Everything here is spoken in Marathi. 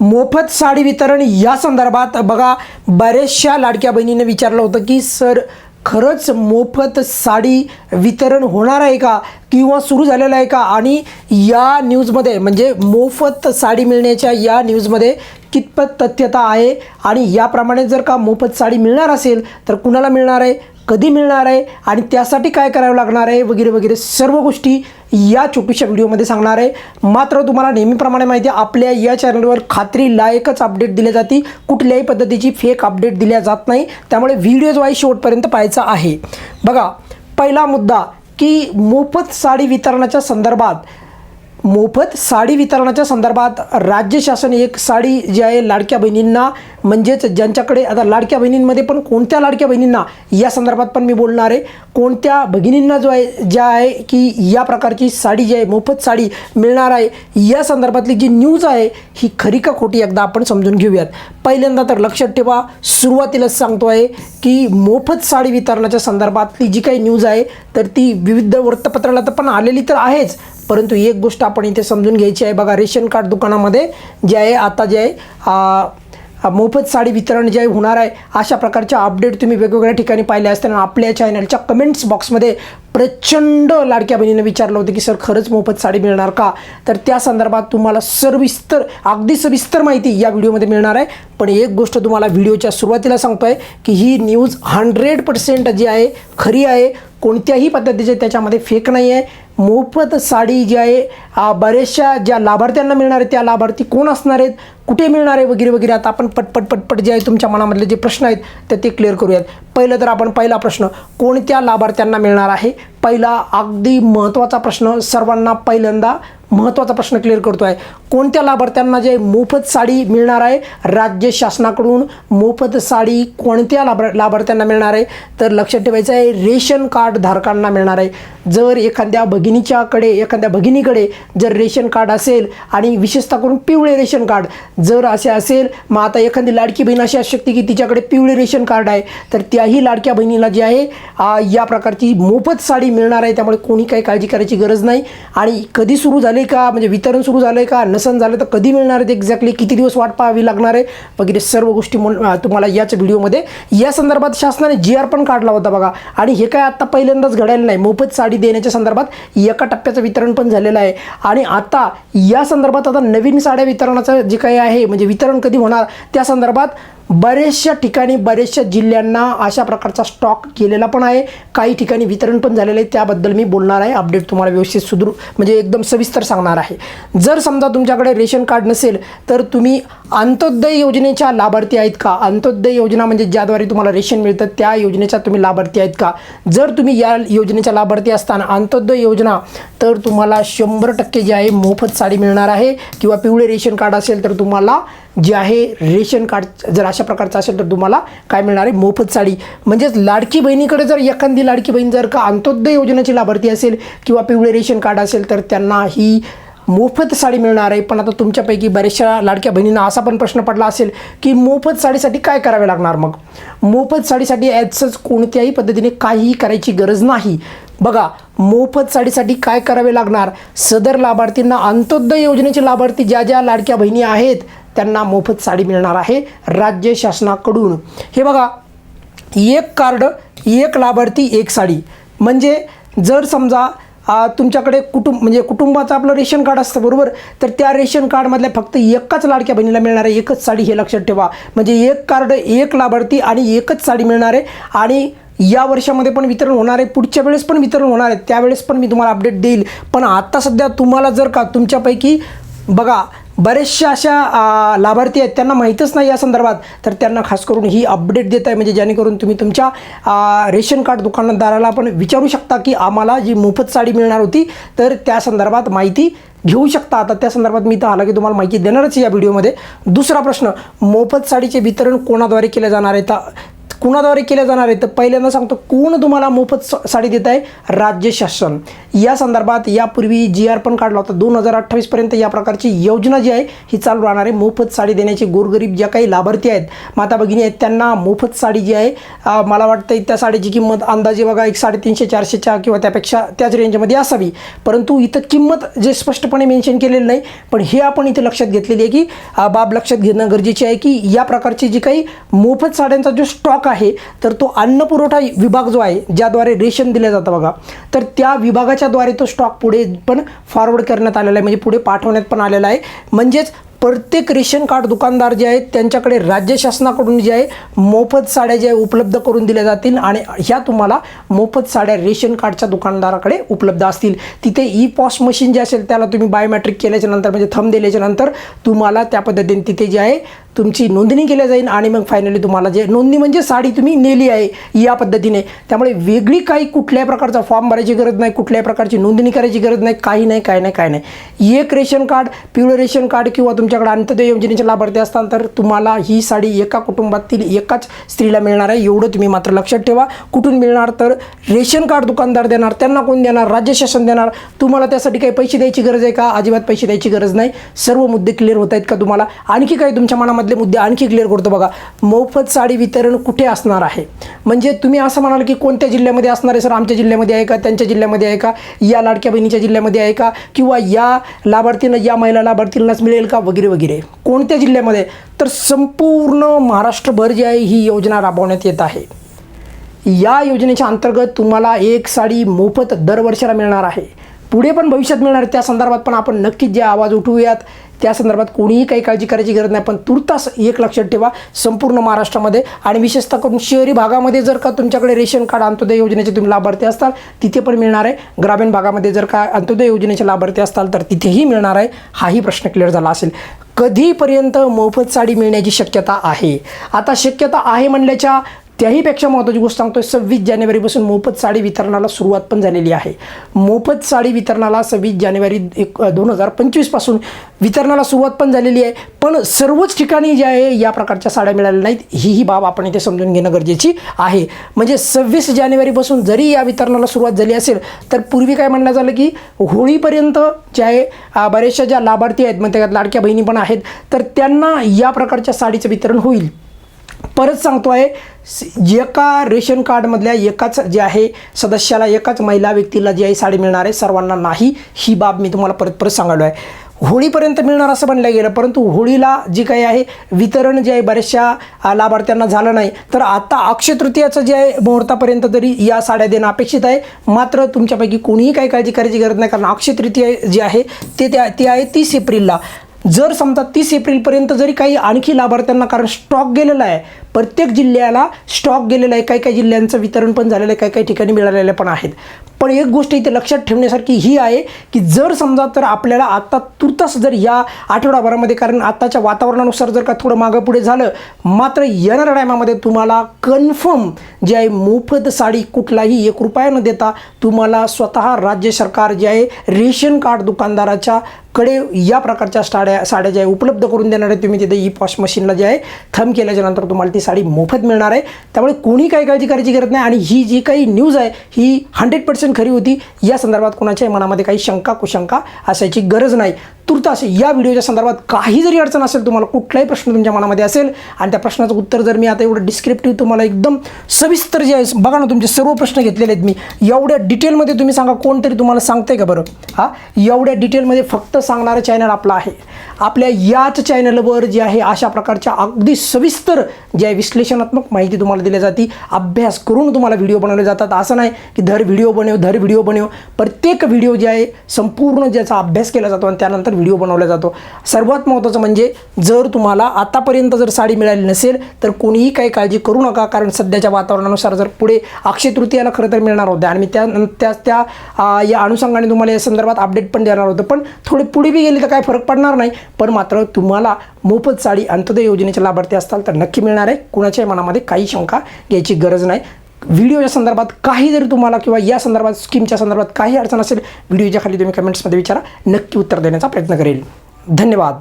मोफत साडी वितरण या संदर्भात बघा बऱ्याचशा लाडक्या बहिणीने विचारलं होतं की सर खरंच मोफत साडी वितरण होणार आहे का? किंवा सुरू झालेलं आहे का? आणि या न्यूजमध्ये म्हणजे मोफत साडी मिळण्याच्या या न्यूजमध्ये कितपत तथ्यता आहे? आणि याप्रमाणे जर का मोफत साडी मिळणार असेल तर कुणाला मिळणार आहे? कधी मिळणार आहे आणि त्यासाठी काय करावं लागणार आहे वगैरे वगैरे सर्व गोष्टी या छोटीशा व्हिडिओमध्ये सांगणार आहे. मात्र तुम्हाला नेहमीप्रमाणे माहिती आहे आपल्या या चॅनलवर खात्री लायकच अपडेट दिल्या जाते. कुठल्याही पद्धतीची फेक अपडेट दिल्या जात नाही. त्यामुळे व्हिडिओज वाईज शेवटपर्यंत पाहायचा आहे. बघा पहिला मुद्दा की मोफत साडी वितरणाच्या संदर्भात मोफत साडी वितरणाच्या संदर्भात राज्य शासन एक साडी जी आहे लाडक्या बहिणींना म्हणजेच ज्यांच्याकडे आता लाडक्या बहिणींमध्ये पण कोणत्या लाडक्या बहिणींना या संदर्भात पण मी बोलणार आहे. कोणत्या भगिनींना जो आहे ज्या आहे की या प्रकारची साडी जी आहे मोफत साडी मिळणार आहे या संदर्भातली जी न्यूज आहे ही खरी का खोटी एकदा आपण समजून घेऊयात. पहिल्यांदा तर लक्षात ठेवा सुरुवातीलाच सांगतो आहे की मोफत साडी वितरणाच्या संदर्भातली जी काही न्यूज आहे तर ती विविध वृत्तपत्राला तर पण आलेली तर आहेच परंतु एक गोष्ट आपण इथे समजून घ्यायची आहे. बघा रेशन कार्ड दुकानामध्ये जे आहे आता जे आहे मोफत साडी वितरण जे आहे होणार आहे. अशा प्रकारच्या अपडेट तुम्ही वेगवेगळ्या ठिकाणी पाहिले असताना आपल्या चॅनलच्या कमेंट्स बॉक्समध्ये प्रचंड लाडक्या बहिणीनं विचारलं होतं की सर खरंच मोफत साडी मिळणार का? तर त्या संदर्भात तुम्हाला सविस्तर अगदी सविस्तर माहिती या व्हिडिओमध्ये मिळणार आहे. पण एक गोष्ट तुम्हाला व्हिडिओच्या सुरुवातीला सांगतोय की ही न्यूज हंड्रेड पर्सेंट जी आहे खरी आहे. कोणत्याही पद्धतीचे त्याच्यामध्ये फेक नाही आहे मोफत साडी जी आहे बऱ्याचशा ज्या लाभार्थ्यांना मिळणार आहे त्या लाभार्थी कोण असणार आहेत कुठे मिळणार आहे वगैरे वगैरे आता आपण पटपट पटपट जे आहे तुमच्या मनामधले जे प्रश्न आहेत तर ते क्लिअर करूयात. पहिलं तर आपण पहिला प्रश्न कोणत्या लाभार्थ्यांना मिळणार आहे? पहिला अगदी महत्त्वाचा प्रश्न सर्वांना पहिल्यांदा महत्त्वाचा प्रश्न क्लिअर करतो आहे कोणत्या लाभार्थ्यांना जे मोफत साडी मिळणार आहे? राज्य शासनाकडून मोफत साडी कोणत्या लाभ लाभार्थ्यांना मिळणार आहे? तर लक्षात ठेवायचं आहे रेशन कार्ड धारकांना मिळणार आहे. जर एखाद्या भगिनीच्याकडे एखाद्या भगिनीकडे जर रेशन कार्ड असेल आणि विशेषतः करून पिवळे रेशन कार्ड जर असे असेल मग आता एखादी लाडकी बहीण अशी असू शकते की तिच्याकडे पिवळे रेशन कार्ड आहे तर त्याही लाडक्या बहिणीला जे आहे या प्रकारची मोफत साडी मिळणार आहे. त्यामुळे कोणी काही काळजी करायची गरज नाही. आणि कधी सुरू झाली का? म्हणजे वितरण सुरू झालं आहे का? नसन झालं तर कधी मिळणार आहे एक्झॅक्टली किती दिवस वाट पाहावी लागणार आहे? वगैरे सर्व गोष्टी तुम्हाला याच व्हिडिओमध्ये. या संदर्भात शासनाने जी आर पण काढला होता बघा. आणि हे काय आत्ता पहिल्यांदाच घडायला नाही. मोफत साडी देण्याच्या संदर्भात एका टप्प्याचं वितरण पण झालेलं आहे. आणि आता या संदर्भात आता नवीन साड्या वितरणाचं जे काही आहे म्हणजे वितरण कधी होणार त्या संदर्भात बरेचशा ठिकाणी बरेचशा जिल्ह्यांना अशा प्रकारचा स्टॉक केलेला पण आहे. काही ठिकाणी वितरण पण झालेलं आहे. त्याबद्दल मी बोलणार आहे. अपडेट तुम्हाला व्यवस्थित सुदृ म्हणजे एकदम सविस्तर सांगणार आहे. जर समजा तुमच्याकडे रेशन कार्ड नसेल तर तुम्ही अंत्योदय योजनेच्या लाभार्थी आहेत का? अंत्योदय योजना म्हणजे ज्याद्वारे तुम्हाला रेशन मिळतं त्या योजनेच्या तुम्ही लाभार्थी आहेत का? जर तुम्ही या योजनेच्या लाभार्थी असताना अंत्योदय योजना तर तुम्हाला शंभर टक्के जे आहे मोफत साडी मिळणार आहे. किंवा पिवळे रेशन कार्ड असेल तर तुम्हाला जे आहे रेशन कार्ड जर अशा प्रकारचं असेल तर तुम्हाला काय मिळणार आहे? मोफत साडी. म्हणजेच लाडकी बहिणीकडे जर एखादी लाडकी बहीण जर का अंत्योदय योजनेची लाभार्थी असेल किंवा पिवळे रेशन कार्ड असेल तर त्यांना ही मोफत साडी मिळणार आहे. पण आता तुमच्यापैकी बऱ्याचशा लाडक्या बहिणींना असा पण प्रश्न पडला असेल की मोफत साडीसाठी काय करावे लागणार मग? मोफत साडीसाठी ॲजच कोणत्याही पद्धतीने काहीही करायची गरज नाही. बघा मोफत साडीसाठी काय करावे लागणार? सदर लाभार्थींना अंत्योदय योजनेचे लाभार्थी ज्या ज्या लाडक्या बहिणी आहेत त्यांना मोफत साडी मिळणार आहे राज्य शासनाकडून. हे बघा एक कार्ड एक लाभार्थी एक साडी. म्हणजे जर समजा तुमच्याकडे कुटुंब म्हणजे कुटुंबाचं आपलं रेशन कार्ड असतं बरोबर? तर त्या रेशन कार्डमधल्या फक्त एकाच लाडक्या बहिणीला मिळणार आहे एकच साडी हे लक्षात ठेवा. म्हणजे एक कार्ड एक लाभार्थी आणि एकच साडी मिळणार आहे. आणि या वर्षामध्ये पण वितरण होणार आहे. पुढच्या वेळेस पण वितरण होणार आहे. त्यावेळेस पण मी तुम्हाला अपडेट देईल. पण आत्ता सध्या तुम्हाला जर का तुमच्यापैकी बघा बरेचशा अशा लाभार्थी आहेत त्यांना माहीतच नाही या संदर्भात तर त्यांना खास करून ही अपडेट देत आहे. म्हणजे जेणेकरून तुम्ही तुमच्या रेशन कार्ड दुकानदाराला पण विचारू शकता की आम्हाला जी मोफत साडी मिळणार होती तर त्या संदर्भात माहिती घेऊ शकता. आता त्या संदर्भात मी तर आला की तुम्हाला माहिती देणारच या व्हिडिओमध्ये दुसरा प्रश्न मोफत साडीचे वितरण कोणाद्वारे केले जाणार आहे? तर कुणाद्वारे केले जाणार आहे तर पहिल्यांदा सांगतो कोण तुम्हाला मोफत साडी देत आहे? राज्य शासन. या संदर्भात यापूर्वी जी आर पण काढला होता. दोन हजार अठ्ठावीसपर्यंत या प्रकारची योजना जी आहे ही चालू राहणार आहे. मोफत साडी देण्याची गोरगरीब ज्या काही लाभार्थी आहेत माता भगिनी आहेत त्यांना मोफत साडी जी आहे मला वाटतं त्या साडीची किंमत अंदाजे बघा एक साडेतीनशे चारशेच्या किंवा त्यापेक्षा त्याच रेंजमध्ये असावी. परंतु इथं किंमत जे स्पष्टपणे मेन्शन केलेलं नाही पण हे आपण इथे लक्षात घेतलेली आहे की बाब लक्षात घेणं गरजेचे आहे की या प्रकारची जी काही मोफत साड्यांचा जो स्टॉक आहे तर तो अन्न पुरवठा विभाग जो आहे ज्याद्वारे रेशन दिलं जातं बघा तर त्या विभागाच्या विभागाच्याद्वारे तो स्टॉक पुढे पण फॉरवर्ड करण्यात आलेला आहे. म्हणजे पुढे पाठवण्यात पण आलेला आहे. म्हणजेच प्रत्येक रेशन कार्ड दुकानदार जे आहेत त्यांच्याकडे राज्य शासनाकडून जे आहे मोफत साड्या ज्या उपलब्ध करून दिल्या जातील आणि ह्या तुम्हाला मोफत साड्या रेशन कार्डच्या दुकानदाराकडे उपलब्ध असतील. तिथे ई पॉस मशीन जे असेल त्याला तुम्ही बायोमॅट्रिक केल्याच्यानंतर म्हणजे थंब दिल्याच्या नंतर तुम्हाला त्या पद्धतीने तिथे जे आहे तुमची नोंदणी केल्या जाईल आणि मग फायनली तुम्हाला जे नोंदणी म्हणजे साडी तुम्ही नेली आहे या पद्धतीने. त्यामुळे वेगळी काही कुठल्याही प्रकारचा फॉर्म भरायची गरज नाही कुठल्याही प्रकारची नोंदणी करायची गरज नाही काही नाही काय नाही काय नाही. एक रेशन कार्ड पिवळं रेशन कार्ड किंवा तुमच्याकडे अंत्योदय योजनेचे लाभार्थी असताना तर तुम्हाला ही साडी एका कुटुंबातील एकाच स्त्रीला मिळणार आहे एवढं तुम्ही मात्र लक्षात ठेवा. कुठून मिळणार तर रेशन कार्ड दुकानदार देणार त्यांना कोण देणार राज्य शासन देणार? तुम्हाला त्यासाठी काही पैसे द्यायची गरज आहे का? अजिबात पैसे द्यायची गरज नाही. सर्व मुद्दे क्लिअर होत आहेत का तुम्हाला? आणखी काही तुमच्या मनामधले मुद्दे आणखी क्लिअर करतो बघा. मोफत साडी वितरण कुठे असणार आहे? म्हणजे तुम्ही असं म्हणाल की कोणत्या जिल्ह्यामध्ये असणार आहे? सर आमच्या जिल्ह्यामध्ये आहे का? त्यांच्या जिल्ह्यामध्ये आहे का? या लाडक्या बहिणीच्या जिल्ह्यामध्ये आहे का? किंवा या लाभार्थींना या महिला लाभार्थींनाच मिळेल का? वगैरे वगैरे. कोणत्या जिल्ह्यामध्ये? तर संपूर्ण महाराष्ट्रभर जी आहे ही योजना राबवण्यात येत आहे. या योजनेच्या अंतर्गत तुम्हाला एक साडी मोफत दरवर्षाला मिळणार आहे. पुढे पण भविष्यात मिळणार त्या संदर्भात पण आपण नक्कीच जे आवाज उठवूयात. त्या संदर्भात कोणीही काही काळजी करायची गरज नाही. पण तुर्तास एक लक्षात ठेवा संपूर्ण महाराष्ट्रामध्ये आणि विशेषतः करून शहरी भागामध्ये जर का तुमच्याकडे रेशन कार्ड अंत्योदय योजनेचे तुम्ही लाभार्थी असताल तिथे पण मिळणार आहे. ग्रामीण भागामध्ये जर का अंत्योदय योजनेचे लाभार्थी असताल तर तिथेही मिळणार आहे. हाही प्रश्न क्लिअर झाला असेल. कधीपर्यंत मोफत साडी मिळण्याची शक्यता आहे? आता शक्यता आहे म्हणल्याच्या त्याहीपेक्षा महत्त्वाची गोष्ट सांगतोय सव्वीस जानेवारीपासून मोफत साडी वितरणाला सुरुवात पण झालेली आहे. मोफत साडी वितरणाला सव्वीस जानेवारी एक दोन हजार पंचवीसपासून वितरणाला सुरुवात पण झालेली आहे. पण सर्वच ठिकाणी जे आहे या प्रकारच्या साड्या मिळाल्या नाहीत. ही ही बाब आपण इथे समजून घेणं गरजेची आहे. म्हणजे सव्वीस जानेवारीपासून जरी या वितरणाला सुरुवात झाली असेल तर पूर्वी काय म्हणलं झालं की होळीपर्यंत जे आहे बऱ्याचशा ज्या लाभार्थी आहेत मग त्याच्यात लाडक्या बहिणी पण आहेत तर त्यांना या प्रकारच्या साडीचं वितरण होईल. परत सांगतो आहे एका रेशन कार्डमधल्या एकाच जे आहे सदस्याला एकाच महिला व्यक्तीला जी आहे साडी मिळणार आहे सर्वांना नाही ही बाब मी तुम्हाला परत परत सांगायलो आहे होळीपर्यंत मिळणार असं म्हणलं गेलं परंतु होळीला जी काही आहे वितरण जे आहे बऱ्याचशा लाभार्थ्यांना झालं नाही. तर आता अक्षय तृतीयाचं जे आहे मुहूर्तापर्यंत तरी या साड्या देणं अपेक्षित आहे. मात्र तुमच्यापैकी कोणीही काही काळजी करायची गरज नाही कारण अक्षय तृतीया जी आहे ते त्या ती आहे तीस एप्रिलला. जर समजा तीस एप्रिलपर्यंत जरी काही आणखी लाभार्थ्यांना कारण स्टॉक गेलेला आहे प्रत्येक जिल्ह्याला स्टॉक गेलेला आहे काही काही जिल्ह्यांचं वितरण पण झालेलं आहे काही काही ठिकाणी मिळालेले पण आहेत. पण एक गोष्ट इथे लक्षात ठेवण्यासारखी ही आहे की जर समजा तर आपल्याला आत्ता तुर्तास जर या आठवडाभरामध्ये कारण आत्ताच्या वातावरणानुसार जर का थोडं मागं पुढे झालं मात्र येणाऱ्या टायमामध्ये तुम्हाला कन्फर्म जे आहे मोफत साडी कुठलाही एक रुपया न देता तुम्हाला स्वतः राज्य सरकार जे आहे रेशन कार्ड दुकानदाराच्या कडे या प्रकारच्या साड्या साड्या ज्या आहे उपलब्ध करून देणार आहे. तुम्ही तिथे ई पॉश मशीनला जे आहे थंब केल्याच्यानंतर तुम्हाला ती साडी मोफत मिळणार आहे. त्यामुळे कोणी काही काळजी करायची गरज नाही आणि ही जी काही न्यूज आहे ही हंड्रेड पर्सेंट खरी होती. या संदर्भात कोणाच्याही मनामध्ये काही शंका कुशंका असायची गरज नाही. तुर्तास या व्हिडिओच्या संदर्भात काही जरी अडचण असेल तुम्हाला कुठलाही प्रश्न तुमच्या मनामध्ये असेल आणि त्या प्रश्नाचं उत्तर जर मी आता एवढं डिस्क्रिप्टिव्ह तुम्हाला एकदम सविस्तर जे आहे बघा ना तुमचे सर्व प्रश्न घेतलेले आहेत मी. एवढ्या डिटेलमध्ये तुम्ही सांगा कोणतरी तुम्हाला सांगते का बरं? हा? एवढ्या डिटेलमध्ये फक्त सांगणारं चॅनल आपलं आहे. आपल्या याच चॅनलवर जे आहे अशा प्रकारच्या अगदी सविस्तर जे विश्लेषणात्मक माहिती तुम्हाला दिली जाते. अभ्यास करून तुम्हाला व्हिडिओ बनवले जातात. असं नाही की धर व्हिडिओ बनव धर व्हिडिओ बनव. प्रत्येक व्हिडिओ जे आहे संपूर्ण ज्याचा अभ्यास केला जातो आणि त्यानंतर व्हिडिओ बनवला जातो. सर्वात महत्त्वाचं म्हणजे जर तुम्हाला आतापर्यंत जर साडी मिळाली नसेल तर कोणीही काही काळजी करू नका. कारण सध्याच्या वातावरणानुसार जर पुढे अक्षय तृतीयाला खरं तर मिळणार होत्या आणि मी त्या त्या त्या या अनुषंगाने तुम्हाला या संदर्भात अपडेट पण देणार होतं. पण थोडे पुढे बी गेले तर काय फरक पडणार नाही. पण मात्र तुम्हाला मोफत साडी अंत्योदय योजनेचे लाभार्थी असताल तर नक्की मिळणार आहे. कुणाच्याही मनामध्ये काही शंका घ्यायची गरज नाही. व्हिडिओच्या संदर्भात काही जरी तुम्हाला किंवा या संदर्भात स्कीमच्या संदर्भात काही अडचण असेल व्हिडिओच्या खाली तुम्ही कमेंट्समध्ये विचारा. नक्की उत्तर देण्याचा प्रयत्न करेल. धन्यवाद.